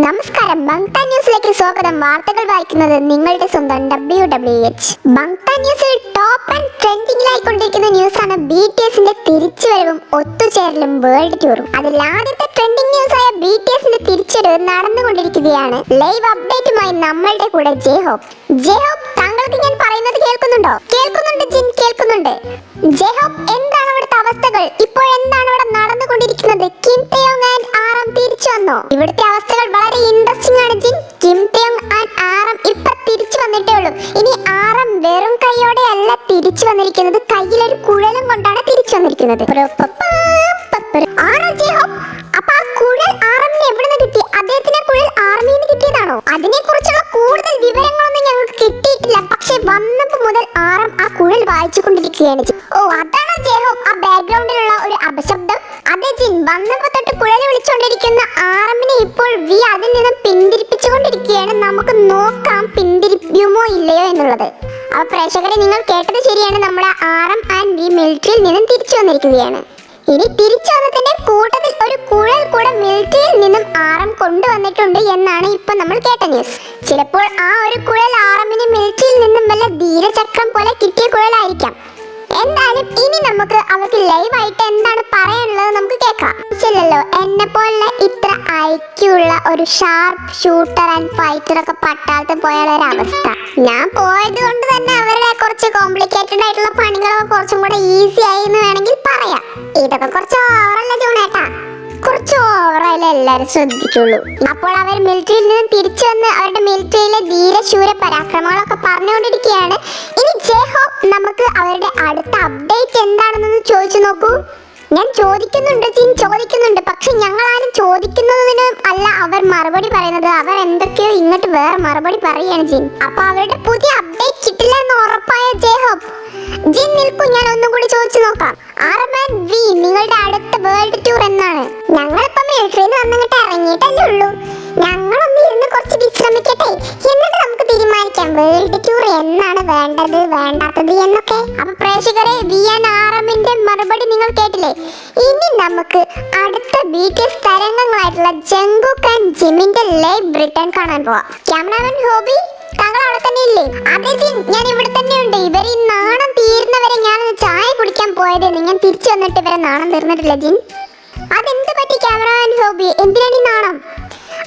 നമസ്കാരം. ബങ്ത ന്യൂസിലേക്ക് സ്വാഗതം. വാർത്തകൾ വായിക്കുന്നത് നിങ്ങളുടെ സ്വന്തം ഡബ്ല്യു ഡബ്ല്യു എച്ച് ബങ്ത ന്യൂസിൽ ടോപ്പ് ആൻഡ് ട്രെൻഡിംഗിലായിക്കൊണ്ടിരിക്കുന്ന ന്യൂസാണ് ബി ടി എസിന്റെ തിരിച്ചുവരവും ഒത്തുചേരലും വേൾഡ് ടൂറും അതിൽ ആദ്യത്തെ ട്രെൻഡിംഗ് ന്യൂസായ ബി ടി എസിന്റെ തിരിച്ചുവരവ് നടന്നുകൊണ്ടിരിക്കുകയാണ്. ലൈവ് അപ്ഡേറ്റുമായി നമ്മളുടെ കൂടെ ജെ ഹോപ്പ് ജെ ഹോപ്പ് താങ്കൾക്ക് ഞാൻ പറയുന്നത് കേൾക്കുന്നുണ്ടോ? കേൾക്കുന്നുണ്ട് ജിൻ കേൾക്കുന്നുണ്ട്. ജെ ഹോപ്പ് എന്താണ് അവിടുത്തെ അവസ്ഥകൾ? വന്നോ ഇവിടുത്തെ അവസ്ഥകൾ വളരെ ഇൻട്രസ്റ്റിംഗ് ആണ് ജിൻ. കിം തയോങ് ആൻഡ് ആറം ഇപ്പൊ തിരിച്ചു വന്നിട്ടേ ഉള്ളൂ. ഇനി ആറം വെറും കൈയോടെ അല്ല തിരിച്ചു വന്നിരിക്കുന്നത്. കയ്യിലൊരു കുഴലും കൊണ്ടാണ് തിരിച്ചു വന്നിരിക്കുന്നത്. ജെ കുഴൽ കിട്ടി? കുഴൽ കിട്ടിയതാണോ? കൂടുതൽ വിവരങ്ങളൊന്നും ഞങ്ങൾക്ക് കിട്ടിയിട്ടില്ല. പക്ഷെ മുതൽ ആ കുഴൽ. ഓ അതാണോ ജേഹോ ആ ബാക്ക്ഗ്രൗണ്ടിലുള്ള ഒരു അപശബ്ദം. അതെ ജിൻ. വന്നപ്പോ തൊട്ട് കുഴൽ വിളിച്ചുകൊണ്ടിരിക്കുന്ന ആറമ്മിനെ ഇപ്പോൾ വി അതിൽ നിന്നും പിന്തിരിപ്പിച്ചുകൊണ്ടിരിക്കുകയാണ്. നമുക്ക് നോക്കാം പിന്തിരിപ്പിക്കുമോ ഇല്ലയോ എന്നുള്ളത്. അപ്പൊ പ്രേക്ഷകരെ നിങ്ങൾ കേട്ടത് ശരിയാണ്. നമ്മുടെ ആറം ആൻഡ് വി മിലിറ്ററിയിൽ നിന്നും തിരിച്ചു വന്നിരിക്കുകയാണ്. ഇനി തിരിച്ചു വന്നതിന്റെ കൂട്ടത്തിൽ ഒരു കുഴൽ കൂടെ മിലിറ്ററിയിൽ നിന്നും ആറം കൊണ്ടുവന്നിട്ടുണ്ട് എന്നാണ് ഇപ്പൊ നമ്മൾ കേട്ട ന്യൂസ്. ചിലപ്പോൾ ആ ഒരു കുഴൽ ആറമിന് മിലിറ്ററിയിൽ നിന്നും വല്ല ധീരചക്രം പോലെ കിട്ടിയ കുഴലായിരിക്കാം. എന്തായാലും ഇനി നമുക്ക് അവർക്ക് ലൈവായിട്ട് എന്താണ് ഒരു ഷാർപ്പ് ഷൂട്ടർ ആൻഡ് ഫൈറ്റർ ഒക്കെ പട്ടാളത്തിൽ പോയുള്ള ഒരു അവസ്ഥ. ഞാൻ പോയത് കൊണ്ട് തന്നെ അവരുടെ കുറച്ച് കോംപ്ലിക്കേറ്റഡ് ആയിട്ടുള്ള പണികളൊക്കെ കുറച്ചും കൂടെ ഈസി ആയി എന്ന് വേണമെങ്കിൽ പറയാം. ഇതൊക്കെ കുറച്ച് ഓവറല്ല ജൂണേട്ടാ? കുറച്ച് ഓവറല്ലേ എല്ലാവരും ശ്രദ്ധിക്കുള്ളൂ. അപ്പോൾ അവർ മിലിറ്ററിയിൽ നിന്ന് തിരിച്ചു വന്ന് അവരുടെ മിലിറ്ററിയിലെ ധീരശൂര പരാക്രമങ്ങളൊക്കെ പറഞ്ഞുകൊണ്ടിരിക്കുകയാണ്. ഇനി ജെ ഹോപ്പ് നമുക്ക് അവരുടെ അടുത്ത അപ്ഡേറ്റ് എന്താണെന്നൊന്ന് ചോദിച്ചു നോക്കൂ. ഞാൻ ചോദിക്കുന്നുണ്ട് ജിൻ ചോദിക്കുന്നുണ്ട്. പക്ഷെ ഞങ്ങൾ ആരും ചോദിക്കുന്നതിന് അല്ല അവർ മറുപടി പറയുന്നത്. അവർ എന്തൊക്കെയോ ഇങ്ങോട്ട് വേറെ മറുപടി പറയുകയാണ് ജിൻ അപ്പൊ അവരുടെ പുതിയ അപ്ഡേറ്റ് കിട്ടില്ല എന്ന് ഉറപ്പായ ജെ ഹോപ്പ് ജിൻ നിൽക്കൂ ഞാൻ ഒന്നും കൂടി ചോദിച്ചു നോക്കാം. ആർമാൻ വി നിങ്ങളുടെ അടുത്ത വേൾഡ് ടൂർ എന്നാണ്. ഞങ്ങളിപ്പോ മിലിറ്ററിയിൽ വന്നിട്ട് ഇറങ്ങിയിട്ടല്ലേ ഉള്ളൂ. ഞങ്ങളൊന്ന് ഇരുന്ന് കുറച്ച് വിശ്രമിക്കട്ടെ. എന്നിട്ട് നമുക്ക് തീരുമാനിക്കാം. വേൾഡ് ടൂർ എന്നാണ് വേണ്ടത് വേണ്ടാത്തത് എന്നൊക്കെ? അപ്പൊ പ്രേക്ഷകരെ വി എൻ ആർ എമ്മിന്റെ മറുപടി നിങ്ങൾ കേട്ടില്ലേ? ഇനി നമുക്ക് അടുത്ത ബി ടി എസ് തരംഗങ്ങളായിട്ടുള്ള ജങ്കുക്ക് ആൻഡ് ജിമിന്റെ ലൈവ് ബ്രിട്ടൻ കാണാൻ പോവാം. ക്യാമറാമൻ ഹോബി താങ്കൾ അവിടെ തന്നെ ഇല്ലേ അതെ ജിൻ ഞാൻ ഇവിടെ തന്നെ ഉണ്ട് ഇവർ ഈ നാണം തീരുന്നവരെ ഞാനൊന്ന് ചായ കുടിക്കാൻ പോയതേന്ന് ഞാൻ തിരിച്ചു വന്നിട്ട് ഇവരെ നാണം തീർന്നിട്ടില്ല ജിൻ അതെന്ത് പറ്റി ക്യാമറാമൻ ഹോബി? എന്തിനാണ് ഈ നാണം?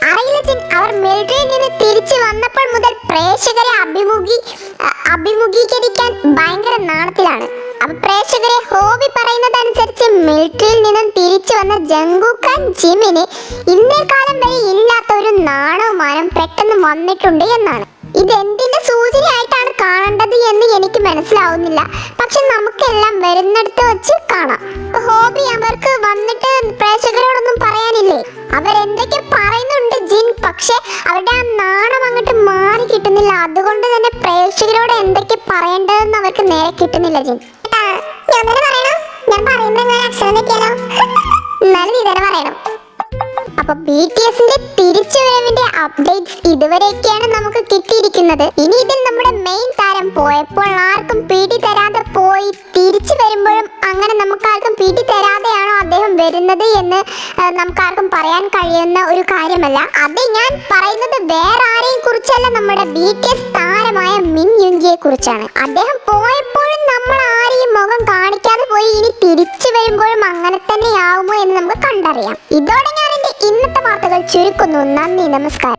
അറിയില്ല ജിൻ അവർ മിലിറ്ററിയിൽ നിന്ന് തിരിച്ചു വന്നപ്പോൾ മുതൽ പ്രേക്ഷകരെ അഭിമുഖി അഭിമുഖീകരിക്കാൻ ഭയങ്കര നാണത്തിലാണ്. അപ്പൊ പ്രേക്ഷകരെ ഹോബി പറയുന്നതനുസരിച്ച് മിലിറ്ററിയിൽ നിന്നും തിരിച്ചു വന്ന ജങ്കുഖാൻ ജിമിന് ഇന്നേ കാലം വരെ ഇല്ലാത്ത ഒരു നാണവുമാനം പെട്ടെന്ന് വന്നിട്ടുണ്ട് എന്നാണ്. ഇത് എന്തിന്റെ സൂചനയായിട്ടാണ് കാണേണ്ടത് എന്ന് എനിക്ക് മനസ്സിലാവുന്നില്ല. പക്ഷെ നമുക്കെല്ലാം വരുന്നിടത്ത് വെച്ച് കാണാം. ഹോബി അവർക്ക് വന്നിട്ട് പ്രേക്ഷകരോടൊന്നും പറയാനില്ലേ? അവരെന്തൊക്കെ പറയുന്നുണ്ട് പ്രേക്ഷകരോട് എന്തൊക്കെ പറയേണ്ടതെന്ന് അവർക്ക് നേരെ കിട്ടുന്നില്ല ജിൻ. ഞാൻ പറയണം? ഞാൻ പറയുമ്പോൾ അക്ഷരം തെറ്റിയാലോ എന്നാലും നീ തന്നെ പറയണം. അപ്പൊ ബി ടി തിരിച്ചുവരവിന്റെ അപ്ഡേറ്റ്സ് ഇതുവരെയൊക്കെയാണ് നമുക്ക് കിട്ടിയിരിക്കുന്നത്. ഇനി ഇതിൽ നമ്മുടെ മെയിൻ താരം പോയപ്പോൾ ആർക്കും പിടി തരാതെ പോയി തിരിച്ചു വരുമ്പോഴും അങ്ങനെ നമുക്കാർക്കും പിടി തരാതെയാണോ അദ്ദേഹം വരുന്നത് എന്ന് നമുക്ക് ആർക്കും പറയാൻ കഴിയുന്ന ഒരു കാര്യമല്ല. അത് ഞാൻ പറയുന്നത് വേറെ ആരെയും കുറിച്ചല്ല നമ്മുടെ ബി ടി എസ് കുറിച്ചാണ്. അദ്ദേഹം പോയപ്പോഴും നമ്മൾ ആരെയും മുഖം കാണിക്കാതെ പോയി ഇനി തിരിച്ചു വരുമ്പോഴും അങ്ങനെ തന്നെ ആവുമോ എന്ന് നമുക്ക് കണ്ടറിയാം. ഇതോടെ ഞാൻ എന്റെ ഇന്നത്തെ വാർത്തകൾ ചുരുക്കുന്നു. നന്ദി നമസ്കാരം.